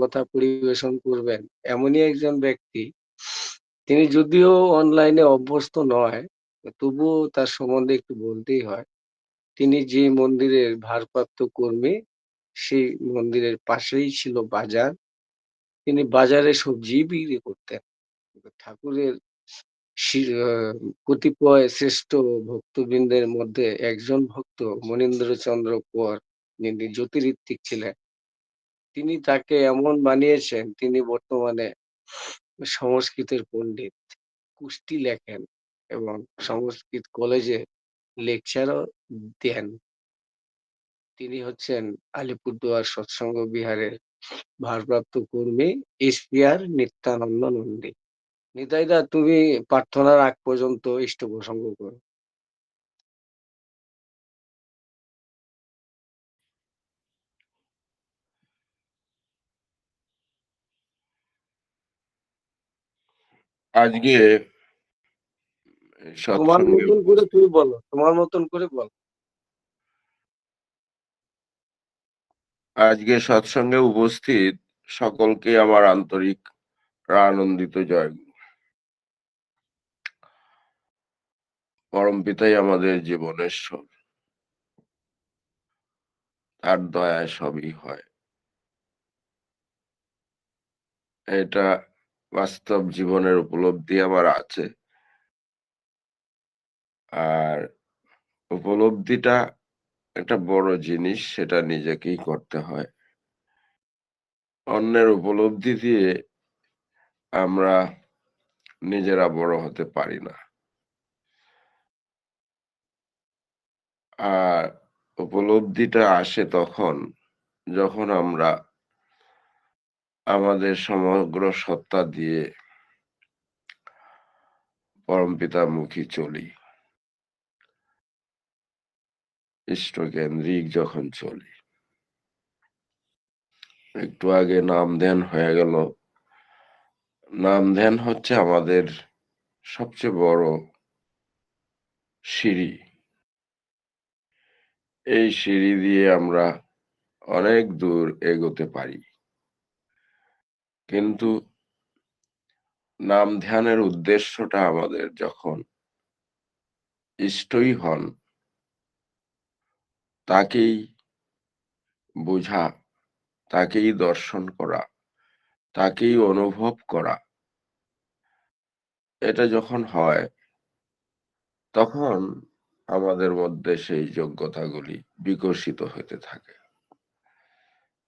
কথা পরিবেশন করবেন। এমনই একজন ব্যক্তি, তিনি যদিও অনলাইনে অভ্যস্ত নয়, তবুও তার সম্বন্ধে একটু বলতেই হয়। তিনি যে মন্দিরের ভারপ্রাপ্ত কর্মী, সেই মন্দিরের পাশেই ছিল বাজার। তিনি বাজারে সবজি বিক্রি করতেন। ঠাকুরের কতিপয় শ্রেষ্ঠ ভক্তবৃন্দের মধ্যে একজন ভক্ত মনীন্দ্র চন্দ্র কর, যিনি জ্যোতিরিত্বিক ছিলেন। তিনি তাকে এমন বানিয়েছেন, তিনি বর্তমানে সংস্কৃতের পণ্ডিত কুষ্টি লেখেন এবং সংস্কৃত কলেজে লেকচারও দেন। তিনি হচ্ছেন আলিপুরদুয়ার সৎসঙ্গ বিহারের ভারপ্রাপ্ত কর্মী এসপিআর নিত্যানন্দ নন্দী। নিতাইদা, তুমি প্রার্থনার আগ পর্যন্ত ইষ্ট প্রসঙ্গ করো। আজকে তোমার মতন করে তুমি বলো তোমার মতন করে বলো। আজকে সৎসঙ্গে উপস্থিত সকলকে আমার আন্তরিক আনন্দিত জয়। পরম পিতাই আমাদের জীবনের সব তার দয়ায় সবই হয়। এটা বাস্তব জীবনের উপলব্ধি আমার আছে। আর উপলব্ধিটা একটা বড় জিনিস, সেটা নিজেকেই করতে হয়। অন্যের উপলব্ধি দিয়ে আমরা নিজেরা বড় হতে পারি না। আর উপলব্ধিটা আসে তখন, যখন আমরা আমাদের সমগ্র সত্তা দিয়ে পরমপিতা মুখী চলি। ইষ্টকেন্দ্রিক যখন চলি। একটু আগে নাম ধ্যান হয়ে গেল। নাম ধ্যান হচ্ছে আমাদের সবচেয়ে বড় সিঁড়ি। এই সিঁড়ি দিয়ে আমরা অনেক দূর এগোতে পারি। কিন্তু নাম ধ্যানের উদ্দেশ্যটা আমাদের যখন ইষ্টই হন, তাকেই বোঝা, তাকেই দর্শন করা, তাকেই অনুভব করা, এটা যখন হয়, তখন আমাদের মধ্যে সেই যোগ্যতাগুলি বিকশিত হতে থাকে।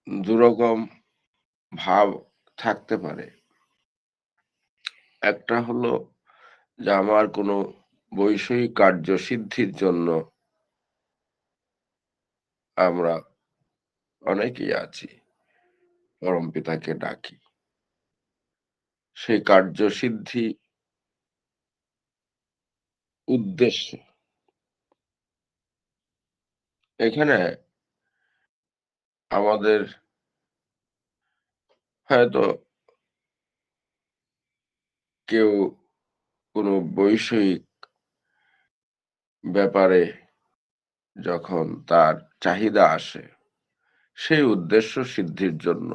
দুরকম ভাব থাকতে পারে। একটা হলো যে আমার কোনো বৈষয়িক কার্যসিদ্ধির জন্য আমরা অনেকেই আছি, পরম পিতাকে ডাকি। সেই কার্যসিদ্ধি উদ্দেশ্য। এখানে আমাদের হয়তো কেউ কোনো বৈষয়িক ব্যাপারে যখন তার চাহিদা আসে, সেই উদ্দেশ্য সিদ্ধির জন্য।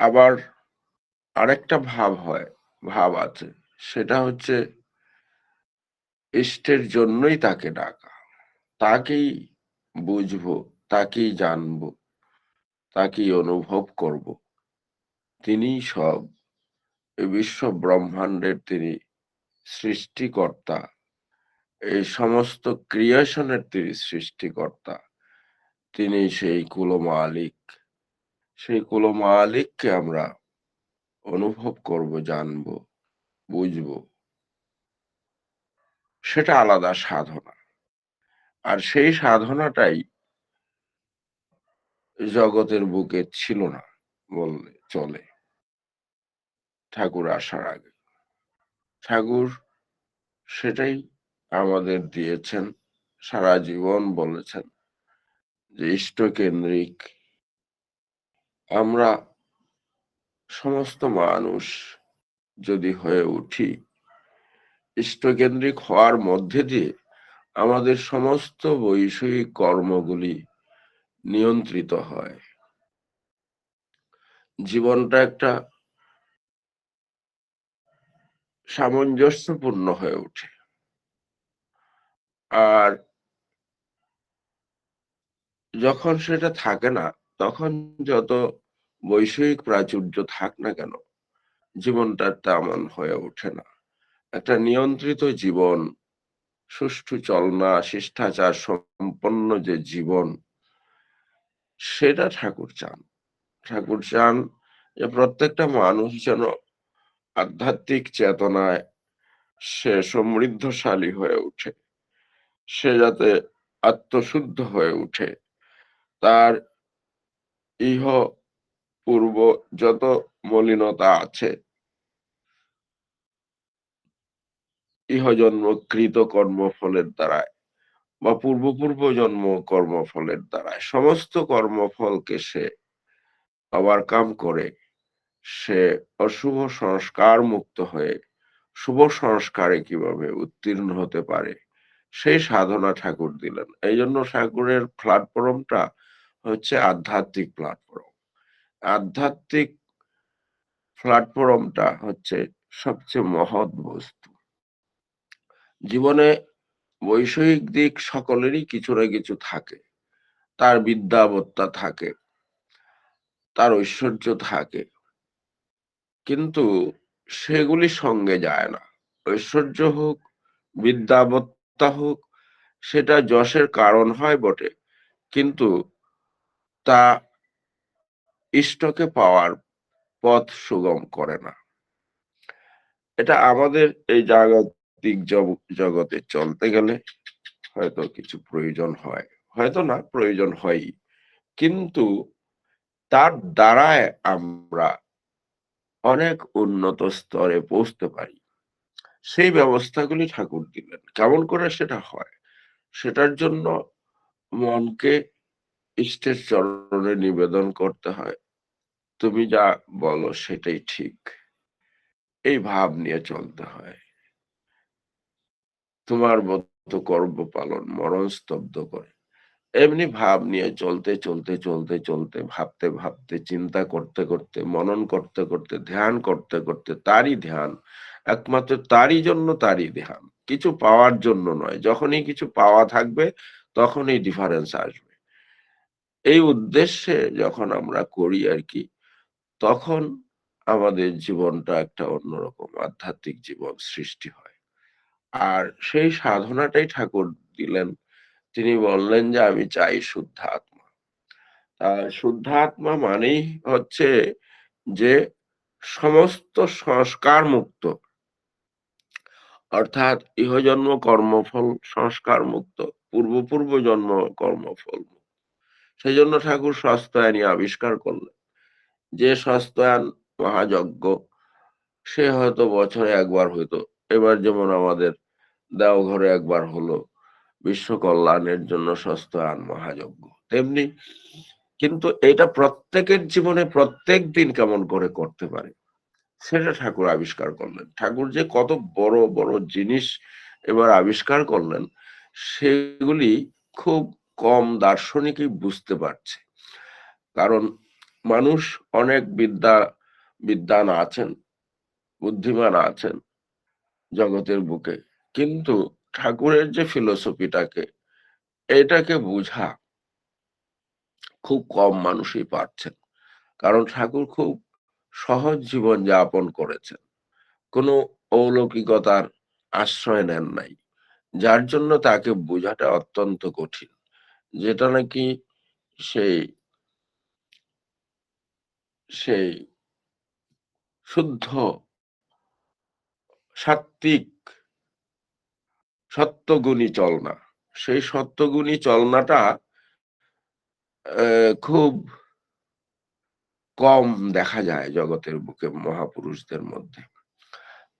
আবার আরেকটা ভাব হয়, ভাব আছে, সেটা হচ্ছে ইষ্টের জন্যই তাকে ডাকা, তাকেই বুঝব, তাকেই জানব। তাকেই অনুভব করব। তিনি সব বিশ্ব ব্রহ্মাণ্ডের তিনি সৃষ্টিকর্তা। এই সমস্ত ক্রিয়েশনের তিনি সৃষ্টিকর্তা। তিনি সেই কুল মালিক সেই কুল মালিককে আমরা অনুভব করব, জানব, বুঝব। সেটা আলাদা সাধনা। আর সেই সাধনাটাই জগতের বুকে ছিল না বললে চলে। ঠাকুর আসার আগে। ঠাকুর সেটাই আমাদের দিয়েছেন, সারা জীবন বলেছেন যে ইষ্টকেন্দ্রিক আমরা সমস্ত মানুষ যদি হয়ে উঠি ইষ্টকেন্দ্রিক হওয়ার মধ্যে দিয়ে আমাদের সমস্ত বৈষয়িক কর্মগুলি নিয়ন্ত্রিত হয়। জীবনটা একটা সামঞ্জস্যপূর্ণ হয়ে ওঠে। আর যখন সেটা থাকে না, তখন যত বৈষয়িক প্রাচুর্য থাক না কেন, জীবনটা তেমন হয়ে ওঠে না। একটা নিয়ন্ত্রিত জীবন, সুষ্ঠু চলনা, শিষ্টাচার, সম্পন্ন যে জীবন সেটা ঠাকুর চান। ঠাকুর চান যে প্রত্যেকটা মানুষ যেন আধ্যাত্মিক চেতনায় সে সমৃদ্ধশালী হয়ে উঠে। সে যাতে আত্মশুদ্ধ হয়ে উঠে। তার ইহ পূর্ব যত মলিনতা আছে ইহজন্মকৃত কর্মফলের দ্বারায় বা পূর্বপূর্ব জন্ম কর্মফলের দ্বারায়। সমস্ত কর্মফলকে সে ওভারকাম করে, সে অশুভ সংস্কার মুক্ত হয়ে, শুভ সংস্কারে কীভাবে উত্তীর্ণ হতে পারে, সেই সাধনা ঠাকুর দিলেন। এই জন্য ঠাকুরের প্ল্যাটফর্মটা হচ্ছে আধ্যাত্মিক প্ল্যাটফর্ম আধ্যাত্মিক প্ল্যাটফর্মটা হচ্ছে সবচেয়ে মহৎ বস্তু। জীবনে বৈষয়িক দিক সকলেরই কিছু না কিছু থাকে। তার বিদ্যাবত্তা থাকে, তার ঐশ্বর্য থাকে। কিন্তু সেগুলি সঙ্গে যায় না। ঐশ্বর্য হোক, বিদ্যাবত্তা হোক, সেটা যশের কারণ হয় বটে। কিন্তু তা ইষ্টকে পাওয়ার পথ সুগম করে না। এটা আমাদের এই জাগতিক জগ- জগতে চলতে গেলে হয়তো কিছু প্রয়োজন হয়। হয়তো না, প্রয়োজন হয়ই। কিন্তু তার দ্বারায় আমরা অনেক উন্নত স্তরে পৌঁছতে পারি। সেই ব্যবস্থাগুলি ঠাকুর দিলেন। কেমন করে সেটা হয়? সেটার জন্য মনকে ইষ্টের চরণে নিবেদন করতে হয়। তুমি যা বলো সেটাই ঠিক। এই ভাব নিয়ে চলতে হয়। তোমার মতো কর্ম পালন মরণ স্তব্ধ করে। এমনি ভাব নিয়ে চলতে চলতে চলতে চলতে, ভাবতে ভাবতে, চিন্তা করতে করতে, মনন করতে করতে, ধ্যান করতে করতে তারই ধ্যান, একমাত্র তারই জন্য তারই ধ্যান, কিছু পাওয়ার জন্য নয়। যখনই কিছু পাওয়া থাকবে, তখনই ডিফারেন্স আসবে। এই উদ্দেশ্যে যখন আমরা করি আর কি, তখন আমাদের জীবনটা একটা অন্যরকম আধ্যাত্মিক জীবন সৃষ্টি হয়। আর সেই সাধনাটাই ঠাকুর দিলেন। তিনি বললেন যে, আমি চাই শুদ্ধ আত্মা। শুদ্ধ আত্মা মানেই হচ্ছে যে, সমস্ত সংস্কার মুক্ত। অর্থাৎ ইহজন্ম কর্মফল, সংস্কার মুক্ত। পূর্ব পূর্ব জন্ম কর্মফল সেই জন্য ঠাকুর সস্তায়নী আবিষ্কার করলেন। যে সস্তায়ন মহাযজ্ঞ, সে হয়তো বছরে একবার হইতো। এবার যেমন আমাদের দেওঘরে একবার হলো বিশ্ব কল্যাণের জন্য সস্তায়ন মহাযজ্ঞ, তেমনি কিন্তু এটা প্রত্যেকের জীবনে প্রত্যেক দিন কেমন করে করতে পারে, সেটা ঠাকুর আবিষ্কার করলেন। ঠাকুর যে কত বড় বড় জিনিস এবার আবিষ্কার করলেন, সেগুলি খুব কম দার্শনিকই বুঝতে পারছে। কারণ মানুষ অনেক বিদ্যা, বিদ্যান আছেন, বুদ্ধিমান আছেন জগতের বুকে। কিন্তু ঠাকুরের যে ফিলোসফিটাকে এটাকে বুঝা খুব কম মানুষই পারছেন। কারণ ঠাকুর খুব সহজ জীবন যাপন করেছেন। কোনো অলৌকিকতার আশ্রয় নেন নাই। যার জন্য তাকে বোঝাটা অত্যন্ত কঠিন। যেটা নাকি সেই সেই শুদ্ধ সাত্বিক সত্যগুণী চলনা। সেই সত্যগুণী চলনাটা খুব কম দেখা যায় জগতের বুকে মহাপুরুষদের মধ্যে।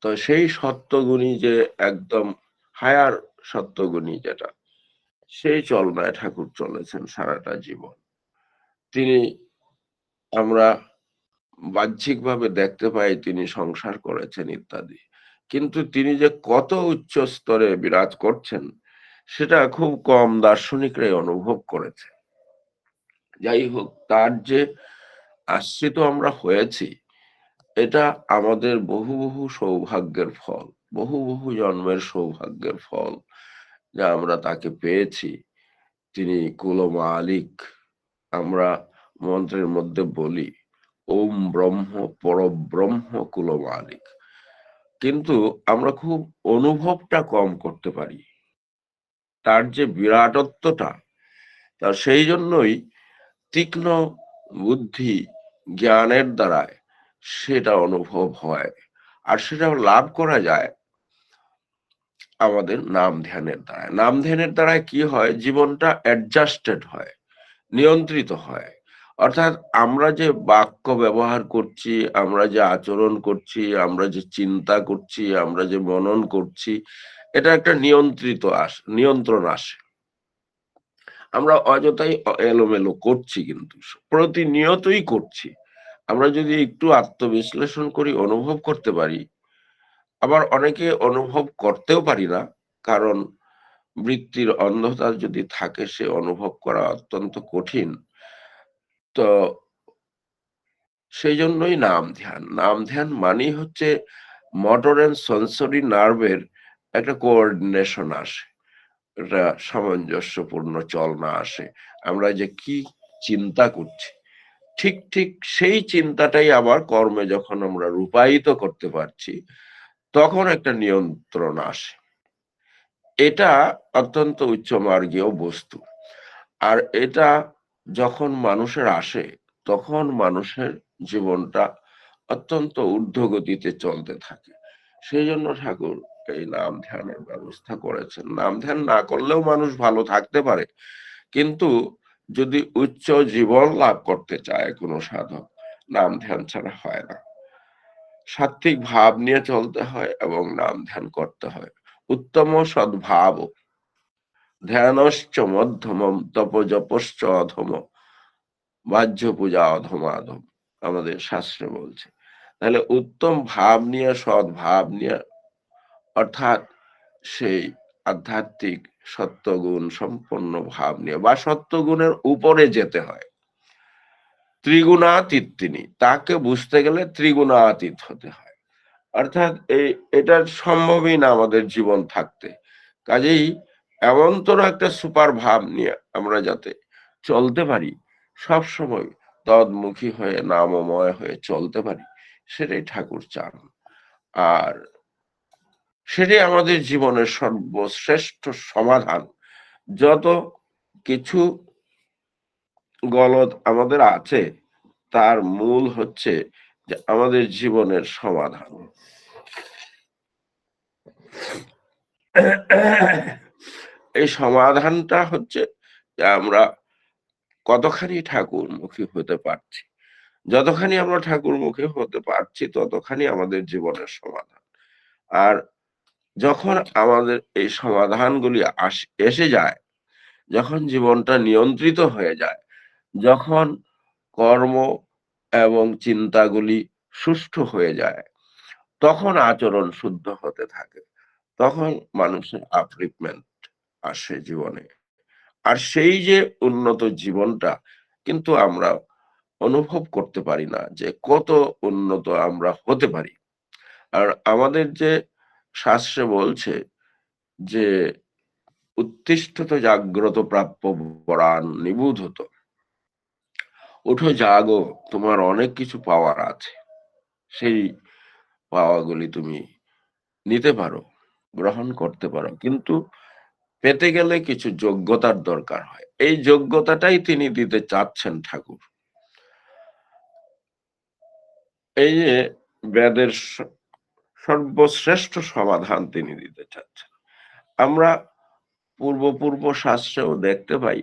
তো সেই সত্যগুণী যে একদম হায়ার সত্যগুণী যেটা, সেই চলনায় ঠাকুর চলেছেন সারাটা জীবন। তিনি আমরা বাহ্যিকভাবে দেখতে পাই, তিনি সংসার করেছেন ইত্যাদি। কিন্তু তিনি যে কত উচ্চ স্তরে বিরাজ করছেন, সেটা খুব কম দার্শনিকরাই অনুভব করেছে। যাই হোক, তার যে আশ্রিত আমরা হয়েছি, এটা আমাদের বহু বহু সৌভাগ্যের ফল, বহু বহু জন্মের সৌভাগ্যের ফল যে আমরা তাকে পেয়েছি। তিনি কুল মালিক, আমরা মন্ত্রের মধ্যে বলি, ওম ব্রহ্ম পরব্রহ্ম কুল মালিক। কিন্তু আমরা খুব অনুভবটা কম করতে পারি। তার যে বিরাটত্বটা, তার সেই জন্যই তীক্ষ্ণ বুদ্ধি জ্ঞানের দ্বারায় সেটা অনুভব হয়। আর সেটা লাভ করা যায় আমাদের নাম ধ্যানের দ্বারা নাম ধ্যানের দ্বারা কি হয়? জীবনটা অ্যাডজাস্টেড হয়, নিয়ন্ত্রিত হয়। অর্থাৎ আমরা যে বাক্য ব্যবহার করছি, আমরা যে আচরণ করছি, আমরা যে চিন্তা করছি, আমরা যে মনন করছি, এটা একটা নিয়ন্ত্রিত আস, নিয়ন্ত্রণ আসে। আমরা অযথাই এলোমেলো করছি কিন্তু, প্রতিনিয়তই করছি। আমরা যদি একটু আত্মবিশ্লেষণ করি, অনুভব করতে পারি, আবার অনেকে অনুভব করতেও পারি না, কারণ বৃত্তির অন্ধতা যদি থাকে, সে অনুভব করা অত্যন্ত কঠিন। তো সেই জন্যই নাম ধ্যান। নাম ধ্যান মানেই হচ্ছে মোটর অ্যান্ড সেন্সরি নার্ভের একটা কোঅর্ডিনেশন আসে, একটা সামঞ্জস্যপূর্ণ চলনা আসে। আমরা যে কি চিন্তা করছি, ঠিক ঠিক সেই চিন্তাটাই আবার কর্মে যখন আমরা রূপায়িত করতে পারছি, তখন একটা নিয়ন্ত্রণ আসে। এটা অত্যন্ত উচ্চমার্গীয় বস্তু। আর এটা যখন মানুষের আসে, তখন মানুষের জীবনটা অত্যন্ত ঊর্ধ্বগতিতে চলতে থাকে। সেই জন্য ঠাকুর এই নাম ধ্যানের ব্যবস্থা করেছেন। নাম ধ্যান না করলেও মানুষ ভালো থাকতে পারে। কিন্তু যদি উচ্চ জীবন লাভ করতে চায় কোনো সাধক, নাম ধ্যান ছাড়া হয় না। সাত্বিক ভাব নিয়ে চলতে হয় এবং নাম ধ্যান করতে হয়। উত্তম সদ্ভাব ধ্যানশ্চ মধ্যমম তপ জপশ্চ অধম বাহ্য পূজা অধম আধম আমাদের শাস্ত্রে বলছে। তাহলে উত্তম ভাব নিয়ে, সৎ ভাব নিয়ে, অর্থাৎ সেই আধ্যাত্মিক সত্যগুণ, সম্পন্ন ভাব নিয়ে, বা সত্যগুণের উপরে যেতে হয়। ত্রিগুণাতীত তিনি তাকে বুঝতে গেলে ত্রিগুণাতীত হতে হয়। অর্থাৎ এই এটা সম্ভবই না আমাদের জীবন থাকতে। কাজেই এমন তোর একটা সুপার ভাব নিয়ে আমরা যাতে চলতে পারি সব সময় তদমুখী হয়ে, নামময় হয়ে চলতে পারি, সেটাই ঠাকুর চান। আর সেটাই আমাদের জীবনের সর্বশ্রেষ্ঠ সমাধান। যত কিছু গলদ আমাদের আছে, তার মূল হচ্ছে যে আমাদের জীবনের সমাধান। এই সমাধানটা হচ্ছে যে আমরা কতখানি ঠাকুরমুখী হতে পারছি। যতখানি আমরা ঠাকুর ঠাকুরমুখী হতে পারছি, ততখানি আমাদের জীবনের সমাধান। আর যখন আমাদের এই সমাধানগুলি এসে যায়, যখন জীবনটা নিয়ন্ত্রিত হয়ে যায়, যখন কর্ম এবং চিন্তাগুলি সুষ্ঠু হয়ে যায়, তখন আচরণ শুদ্ধ হতে থাকে। তখন মানুষের আপলিপমেন্ট আসে জীবনে। আর সেই যে উন্নত জীবনটা কিন্তু আমরা অনুভব করতে পারি না যে কত উন্নত আমরা হতে পারি। আর আমাদের যে শাস্ত্রে বলছে যে, উত্তিষ্ঠত জাগ্রত প্রাপ্য পরাণ নিবুধ হতো উঠো জাগো, তোমার অনেক কিছু পাওয়ার আছে। সেই পাওয়াগুলি তুমি নিতে পারো, গ্রহণ করতে পারো। কিন্তু পেতে গেলে কিছু যোগ্যতার দরকার হয়। এই যোগ্যতাটাই তিনি দিতে চাচ্ছেন ঠাকুর। এই যে বেদের সর্বশ্রেষ্ঠ সমাধান তিনি দিতে চাচ্ছেন। আমরা পূর্ব পূর্ব শাস্ত্রেও দেখতে পাই,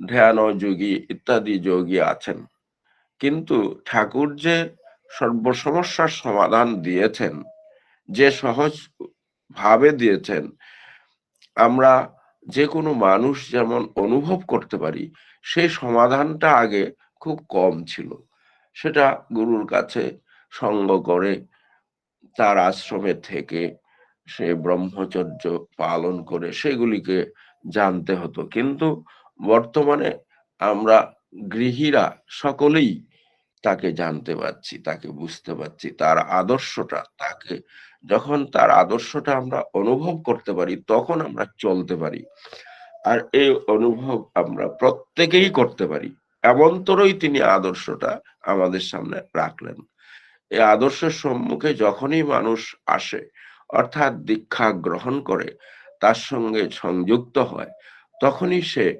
ধ্যান যোগী ইত্যাদি যোগী আছেন। কিন্তু ঠাকুর যে সর্বসমস্যার সমাধান দিয়েছেন, যে সহজ ভাবে দিয়েছেন আমরা যে কোনো মানুষ যেমন অনুভব করতে পারি, সেই সমাধানটা আগে খুব কম ছিল। সেটা গুরুর কাছে সঙ্গ করে, তার আশ্রমে থেকে সে ব্রহ্মচর্য পালন করে সেগুলিকে জানতে হতো। কিন্তু বর্তমানে আমরা গৃহীরা সকলেই তাকে জানতে পারছি, তাকে বুঝতে পারছি। তার আদর্শটা তাকে যখন তার আদর্শটা আমরা অনুভব করতে পারি, তখন আমরা চলতে পারি। আর এই অনুভব আমরা প্রত্যেকেই করতে পারি। এমনতরই তিনি আদর্শটা আমাদের সামনে রাখলেন। এই আদর্শের সম্মুখে যখনই মানুষ আসে, অর্থাৎ দীক্ষা গ্রহণ করে, তার সঙ্গে সংযুক্ত হয়, তখনই সে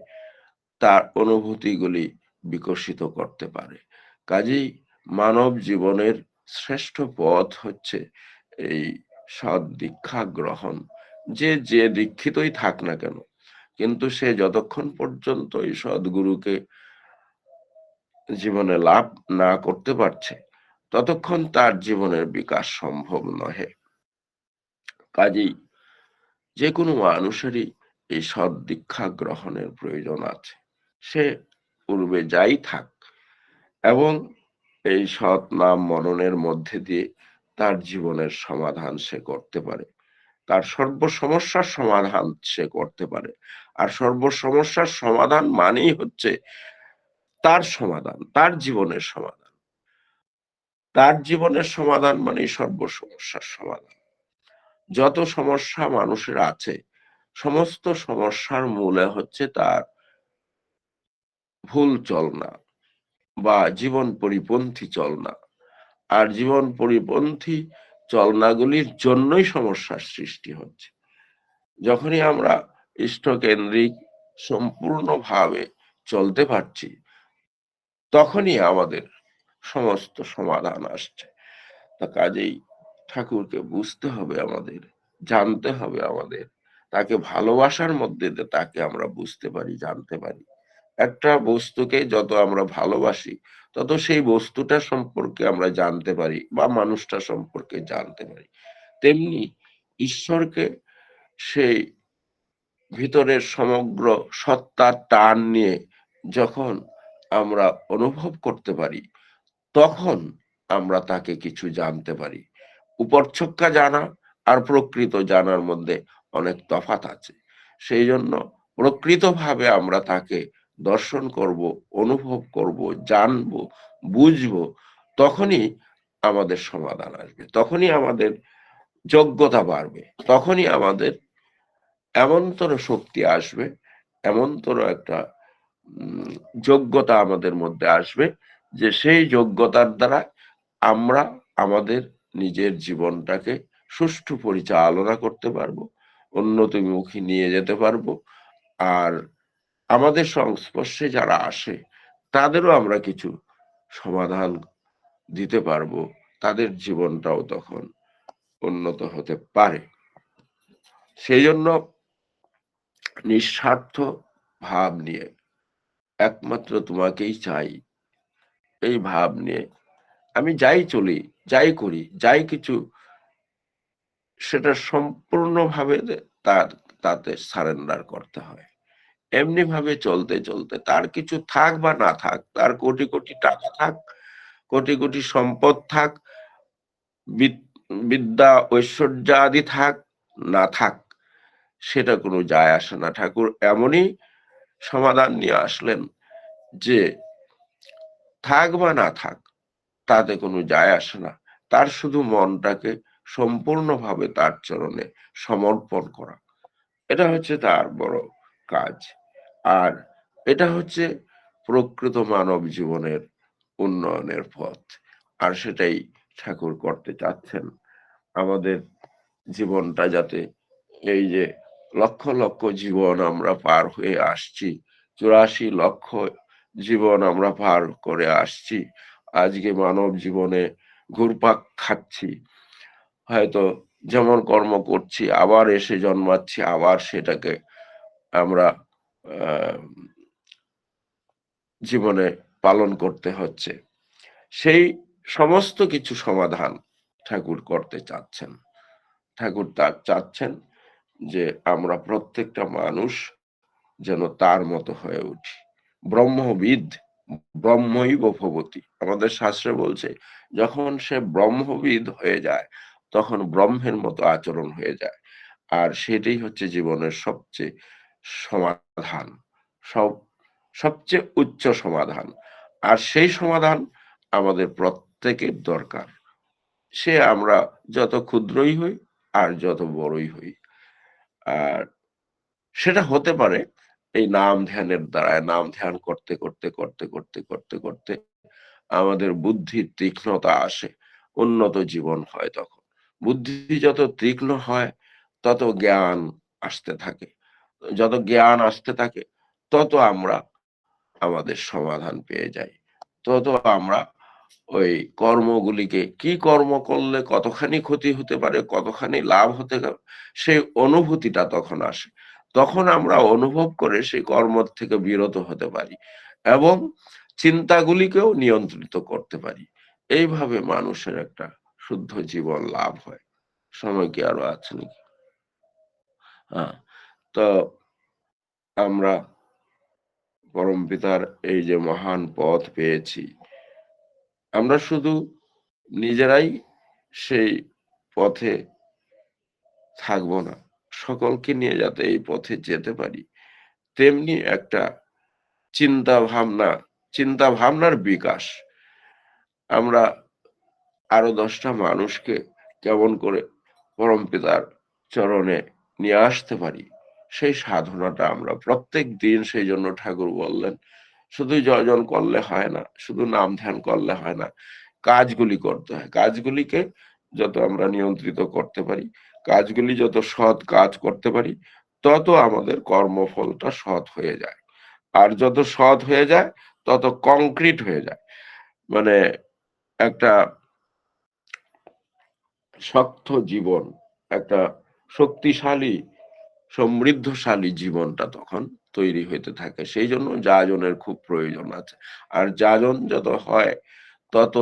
তার অনুভূতিগুলি বিকশিত করতে পারে। কাজেই মানব জীবনের শ্রেষ্ঠ পথ হচ্ছে এই সৎ দীক্ষা গ্রহণ। যে যে দীক্ষিতই থাক না কেন, কিন্তু সে যতক্ষণ পর্যন্ত এই সদ্গুরুকে জীবনে লাভ না করতে পারছে, ততক্ষণ তার জীবনের বিকাশ সম্ভব নহে। কাজেই যেকোনো মানুষেরই এই সৎ দীক্ষা গ্রহণের প্রয়োজন আছে। সে পূর্বে যাই থাক এবং এই সৎ নাম মননের মধ্যে দিয়ে তার জীবনের সমাধান সে করতে পারে। তার সর্ব সমস্যার সমাধান সে করতে পারে। আর সর্ব সমস্যার সমাধান মানেই হচ্ছে তার সমাধান, তার জীবনের সমাধান। তার জীবনের সমাধান মানেই সর্ব সমস্যার সমাধান। যত সমস্যা মানুষের আছে, সমস্ত সমস্যার মূলে হচ্ছে তার ভুল চলনা বা জীবন পরিপন্থী চলনা। আর জীবন পরিপন্থী চলনাগুলির জন্যই সমস্যার সৃষ্টি হচ্ছে। যখনই আমরা ইষ্টকেন্দ্রিক সম্পূর্ণভাবে চলতে পারছি, তখনই আমাদের সমস্ত সমাধান আসছে। তা কাজেই ঠাকুরকে বুঝতে হবে আমাদের, জানতে হবে আমাদের। তাকে ভালোবাসার মধ্যে তাকে আমরা বুঝতে পারি, জানতে পারি। একটা বস্তুকে যত আমরা ভালোবাসি, তত সেই বস্তুটা সম্পর্কে আমরা জানতে পারি বা মানুষটা সম্পর্কে জানতে পারি। তেমনি ঈশ্বরকে সেই ভিতরের সমগ্র সত্তার টান নিয়ে যখন আমরা অনুভব করতে পারি, তখন আমরা তাকে কিছু জানতে পারি। উপরছক্কা জানা আর প্রকৃত জানার মধ্যে অনেক তফাৎ আছে। সেইজন্য প্রকৃতভাবে আমরা তাকে দর্শন করব, অনুভব করব, জানব, বুঝব, তখনই আমাদের সমাধান আসবে। তখনই আমাদের যোগ্যতা বাড়বে। তখনই আমাদের এমনতর শক্তি আসবে, এমনতর একটা যোগ্যতা আমাদের মধ্যে আসবে যে সেই যোগ্যতার দ্বারা আমরা আমাদের নিজের জীবনটাকে সুষ্ঠু পরিচালনা করতে পারব, উন্নতিমুখী নিয়ে যেতে পারব। আর আমাদের সংস্পর্শে যারা আসে, তাদেরও আমরা কিছু সমাধান দিতে পারব। তাদের জীবনটাও তখন উন্নত হতে পারে। সেই জন্য নিঃস্বার্থ ভাব নিয়ে একমাত্র তোমাকেই চাই। এই ভাব নিয়ে আমি যাই চলি, যাই করি, যাই কিছু সেটা সম্পূর্ণভাবে তার তাতে সারেন্ডার করতে হয়। এমনিভাবে চলতে, চলতে তার কিছু থাক বা না থাক, তার কোটি, কোটি টাকা থাক, কোটি, কোটি সম্পদ থাক, বিদ বিদ্যা ঐশ্বর্যাদি থাক, না থাক, সেটা কোনো যায় আসে না। ঠাকুর এমনই সমাধান নিয়ে আসলেন যে থাক বা না থাক, তাতে কোনো যায় আসে না। তার শুধু মনটাকে সম্পূর্ণভাবে তার চরণে সমর্পণ করা। এটা হচ্ছে তার বড় কাজ। আর এটা হচ্ছে প্রকৃত মানব জীবনের উন্নয়নের পথ। আর সেটাই ঠাকুর করতে চাচ্ছেন। আমাদের জীবনটা যাতে এই যে লক্ষ, লক্ষ জীবন আমরা পার হয়ে আসছি, ৮৪ লক্ষ জীবন আমরা পার করে আসছি। আজকে মানব জীবনে ঘুরপাক খাচ্ছি। হয়তো যেমন কর্ম করছি, আবার এসে জন্মাচ্ছি, আবার সেটাকে আমরা জীবনে পালন করতে হচ্ছে। সেই সমস্ত কিছু সমাধান ঠাকুর করতে চাচ্ছেন। ঠাকুর তা চাচ্ছেন যে আমরা প্রত্যেকটা মানুষ যেন তার মতো হয়ে উঠি। ব্রহ্মবিদ ব্রহ্মৈব ভবতি। আমাদের শাস্ত্রে বলছে যখন সে ব্রহ্মবিদ হয়ে যায়, তখন ব্রহ্মের মতো আচরণ হয়ে যায়। আর সেটাই হচ্ছে জীবনের সবচেয়ে সমাধান। সব, সবচেয়ে উচ্চ সমাধান। আর সেই সমাধান আমাদের প্রত্যেকের দরকার সে আমরা যত ক্ষুদ্রই হই আর যত বড়ই হই আর সেটা হতে পারে এই নাম ধ্যানের দ্বারা নাম ধ্যান করতে করতে করতে করতে করতে করতে আমাদের বুদ্ধির তীক্ষ্ণতা আসে, উন্নত জীবন হয় তখন বুদ্ধি যত তীক্ষ্ণ হয়, তত জ্ঞান আসতে থাকে যত জ্ঞান আসতে থাকে, তত আমরা আমাদের সমাধান পেয়ে যাই। তত আমরা ওই কর্মগুলিকে, কি কর্ম করলে কতখানি ক্ষতি হতে পারে, কতখানি লাভ হতে সেই অনুভূতিটা তখন আসে। তখন আমরা অনুভব করে সেই কর্ম থেকে বিরত হতে পারি এবং চিন্তাগুলিকেও নিয়ন্ত্রিত করতে পারি। এইভাবে মানুষের একটা শুদ্ধ জীবন লাভ হয়। সময় কি আরও আছে নাকি? হ্যাঁ। তো আমরা পরম পিতার এই যে মহান পথ পেয়েছি। আমরা শুধু নিজেরাই সেই পথে থাকব না, সকলকে নিয়ে যাতে এই পথে যেতে পারি। তেমনি একটা চিন্তা ভাবনা চিন্তা ভাবনার বিকাশ। আমরা আরও দশটা মানুষকে কেমন করে পরম পিতার চরণে নিয়ে আসতে পারি। সেই সাধনাটা আমরা প্রত্যেক দিন সেই জন্য ঠাকুর বললেন, শুধু জয়জন করলে হয় না, শুধু নাম ধ্যান করলে হয় না, কাজগুলি করতে হয়। কাজগুলিকে যত আমরা নিয়ন্ত্রিত করতে পারি, কাজগুলি যত সৎ কাজ করতে পারি, তত আমাদের কর্মফলটা সৎ হয়ে যায়। আর যত সৎ হয়ে যায়, তত কংক্রিট হয়ে যায়। মানে একটা শক্ত জীবন, একটা শক্তিশালী সমৃদ্ধশালী জীবনটা তখন তৈরি হইতে থাকে। সেই জন্য যাজনের খুব প্রয়োজন আছে। আর যাজন যত হয়, তত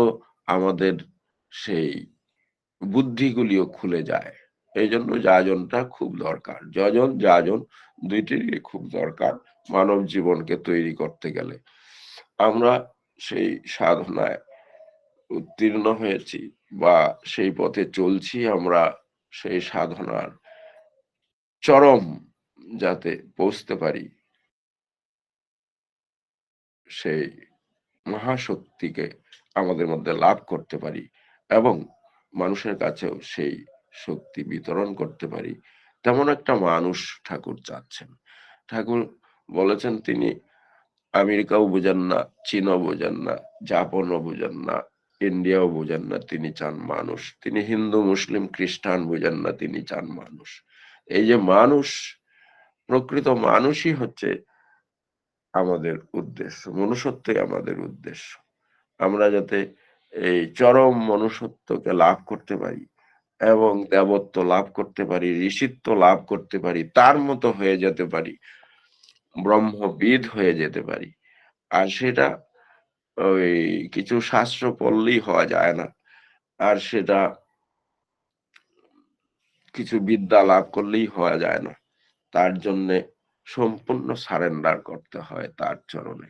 আমাদের সেই বুদ্ধিগুলিও খুলে যায়। এই জন্য যাজনটা খুব দরকার। যজন, যাজন দুইটিরই খুব দরকার মানব জীবনকে তৈরি করতে গেলে। আমরা সেই সাধনায় উত্তীর্ণ হয়েছি বা সেই পথে চলছি আমরা সেই সাধনার চরম যাতে পৌঁছতে পারি। সেই মহাশক্তিকে আমাদের মধ্যে লাভ করতে পারি এবং মানুষের কাছেও সেই শক্তি বিতরণ করতে পারি। তেমন একটা মানুষ ঠাকুর চাচ্ছেন। ঠাকুর বলেছেন তিনি, আমেরিকাও বোঝেন না, চীনও বোঝেন না, জাপানও বোঝেন না, ইন্ডিয়াও বোঝেন না, তিনি চান মানুষ। তিনি হিন্দু, মুসলিম, খ্রিস্টান বোঝেন না, তিনি চান মানুষ। এই যে মানুষ, প্রকৃত মানুষই হচ্ছে আমাদের উদ্দেশ্য, মনুষ্যত্বই আমাদের উদ্দেশ্য। আমরা যাতে এই চরম মনুষ্যত্বকে লাভ করতে পারি এবং দেবত্ব লাভ করতে পারি, ঋষিত্ব লাভ করতে পারি, তার মতো হয়ে যেতে পারি, ব্রহ্মবিদ হয়ে যেতে পারি। আর সেটা ওই কিছু শাস্ত্র পড়লেই হওয়া যায় না। আর সেটা কিছু বিদ্যা লাভ করলেই হওয়া যায় না। তার জন্যে সম্পূর্ণ সারেন্ডার করতে হয় তার চরণে।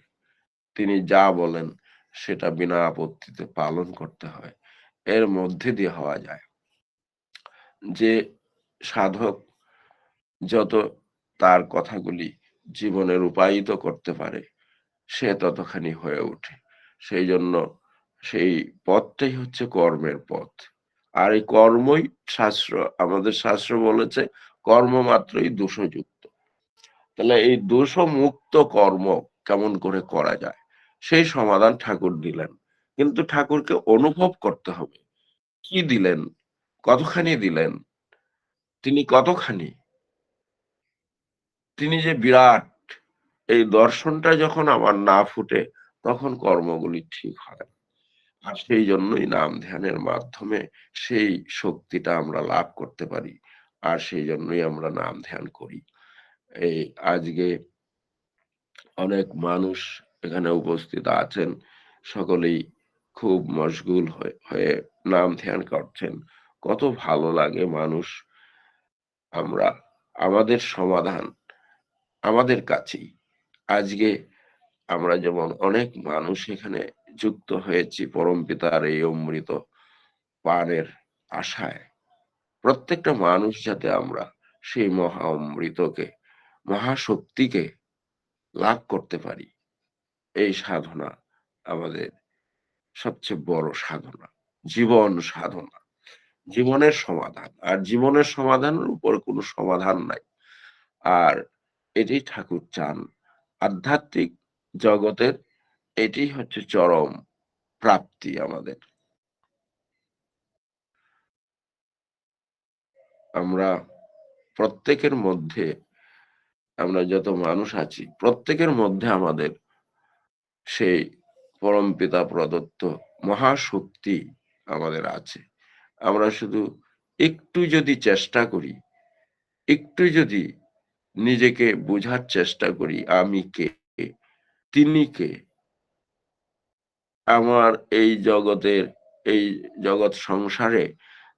তিনি যা বলেন, সেটা বিনা আপত্তিতে পালন করতে হয়। এর মধ্যে দিয়ে হওয়া যায়। যে সাধক যত তার কথাগুলি জীবনে রূপায়িত করতে পারে, সে ততখানি হয়ে ওঠে। সেই জন্য সেই পথটাই হচ্ছে কর্মের পথ। আর এই কর্মই শাস্ত্র। আমাদের শাস্ত্র বলেছে, কর্ম মাত্রই দোষযুক্ত। তাহলে এই দোষ মুক্ত কর্ম কেমন করে করা যায়? সেই সমাধান ঠাকুর দিলেন। কিন্তু ঠাকুরকে অনুভব করতে হবে। কি দিলেন? কতখানি দিলেন? তিনি কতখানি? তিনি যে বিরাট। এই দর্শনটা যখন আমার না ফুটে, তখন কর্মগুলি ঠিক হয় সেই জন্যই নাম ধ্যানের মাধ্যমে সেই শক্তিটা আমরা লাভ করতে পারি। আর সেই জন্যই আমরা নাম ধ্যান করি। এই আজকে অনেক মানুষ এখানে উপস্থিত আছেন, সকলেই খুব মশগুল হয়ে নাম ধ্যান করছেন। কত ভালো লাগে মানুষ আমরা, আমাদের সমাধান আমাদের কাছেই। আজকে আমরা যেমন অনেক মানুষ এখানে যুক্ত হয়েছি পরম পিতার এই অমৃত পানের আশায়। প্রত্যেকটা মানুষ যাতে আমরা সেই মহা অমৃতকে মহাশক্তিকে লাভ করতে পারি, এই সাধনা আমাদের সবচেয়ে বড় সাধনা, জীবন সাধনা। জীবনের সমাধান, আর জীবনের সমাধানের উপর কোনো সমাধান নাই। আর এটি ঠাকুর চান আধ্যাত্মিক জগতের এটি হচ্ছে চরম প্রাপ্তি আমাদের। আমরা প্রত্যেকের মধ্যে, আমরা যত মানুষ আছি, প্রত্যেকের মধ্যে আমাদের সেই পরম পিতা প্রদত্ত মহাশক্তি আমাদের আছে। আমরা শুধু একটু যদি চেষ্টা করি, একটু যদি নিজেকে বোঝার চেষ্টা করি, আমি কে, তিনি কে আমার এই জগতের, এই জগৎ সংসারে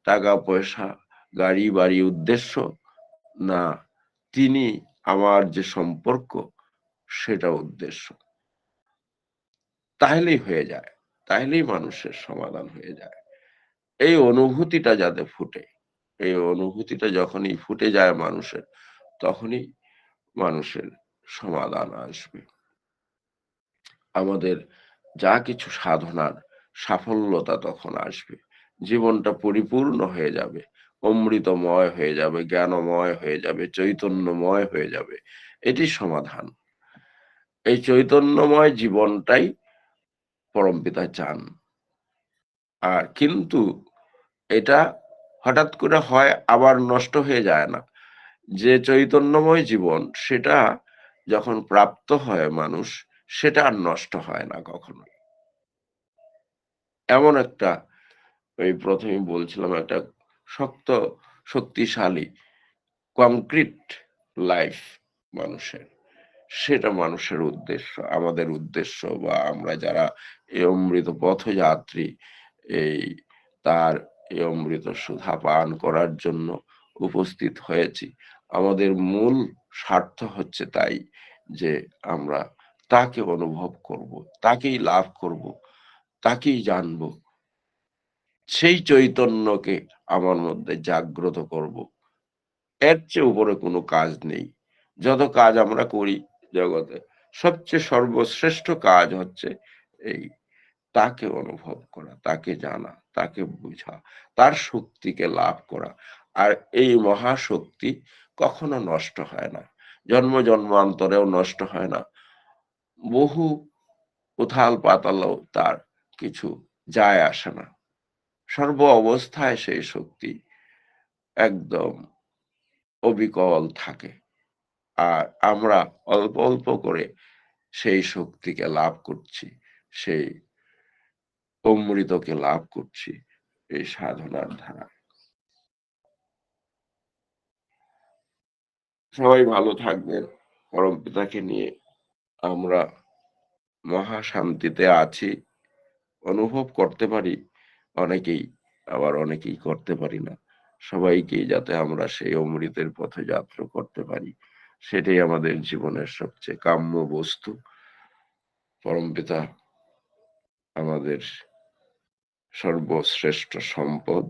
টাকা পয়সা, গাড়ি, বাড়ি, উদ্দেশ্য, না, তিনি আমার যে সম্পর্ক, সেটা উদ্দেশ্য। তাহলেই হয়ে যায়, তাহলেই মানুষের সমাধান হয়ে যায়। এই অনুভূতিটা যাতে ফুটে, এই অনুভূতিটা যখনই ফুটে যায় মানুষের, তখনই মানুষের সমাধান আসবে। আমাদের যা কিছু সাধনার সাফল্যতা তখন আসবে। জীবনটা পরিপূর্ণ হয়ে যাবে। অমৃতময় হয়ে যাবে, জ্ঞানময় হয়ে যাবে, চৈতন্যময় হয়ে যাবে। এটি সমাধান। এই চৈতন্যময় জীবনটাই পরমপিতা চান। আর কিন্তু এটা হঠাৎ করে হয় আবার নষ্ট হয়ে যায় না। যে চৈতন্যময় জীবন, সেটা যখন প্রাপ্ত হয় মানুষ সেটা আর নষ্ট হয় না কখনো। এমন একটা, ওই প্রথমে বলছিলাম, একটা শক্ত, শক্তিশালী কংক্রিট লাইফ মানুষের। সেটা মানুষের উদ্দেশ্য, আমাদের উদ্দেশ্য বা আমরা যারা এই অমৃত পথযাত্রী, এই তার এই অমৃত সুধা পান করার জন্য উপস্থিত হয়েছি। আমাদের মূল স্বার্থ হচ্ছে তাই যে আমরা তাকে অনুভব করব, তাকেই লাভ করব, তাকেই জানব। সেই চৈতন্যকে আমার মধ্যে জাগ্রত করব। এর চেয়ে উপরে কোনো কাজ নেই। যত কাজ আমরা করি জগতে, সবচেয়ে সর্বশ্রেষ্ঠ কাজ হচ্ছে এই তাকে অনুভব করা, তাকে জানা, তাকে বোঝা, তার শক্তিকে লাভ করা। আর এই মহাশক্তি কখনো নষ্ট হয় না। জন্ম জন্মান্তরেও নষ্ট হয় না। বহু উথাল পাতালেও তার কিছু যায় আসে না। সর্ব অবস্থায় সেই শক্তি একদম অবিকল থাকে। আর আমরা অল্প অল্প করে সেই শক্তিকে লাভ করছি, সেই অমৃতকে লাভ করছি এই সাধনার ধারা সবাই ভালো থাকবেন। পরম পিতাকে নিয়ে আমরা মহা শান্তিতে আছি, অনুভব করতে পারি, অনেকেই আবার অনেকেই করতে পারি না। সবাইকেই যাতে আমরা সেই অমৃতের পথে যাত্রা করতে পারি, সেটাই আমাদের জীবনের সবচেয়ে কাম্য বস্তু। পরমপিতা আমাদের সর্বশ্রেষ্ঠ সম্পদ।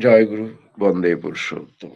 জয় গুরু, বন্দে পুরুষোত্তম।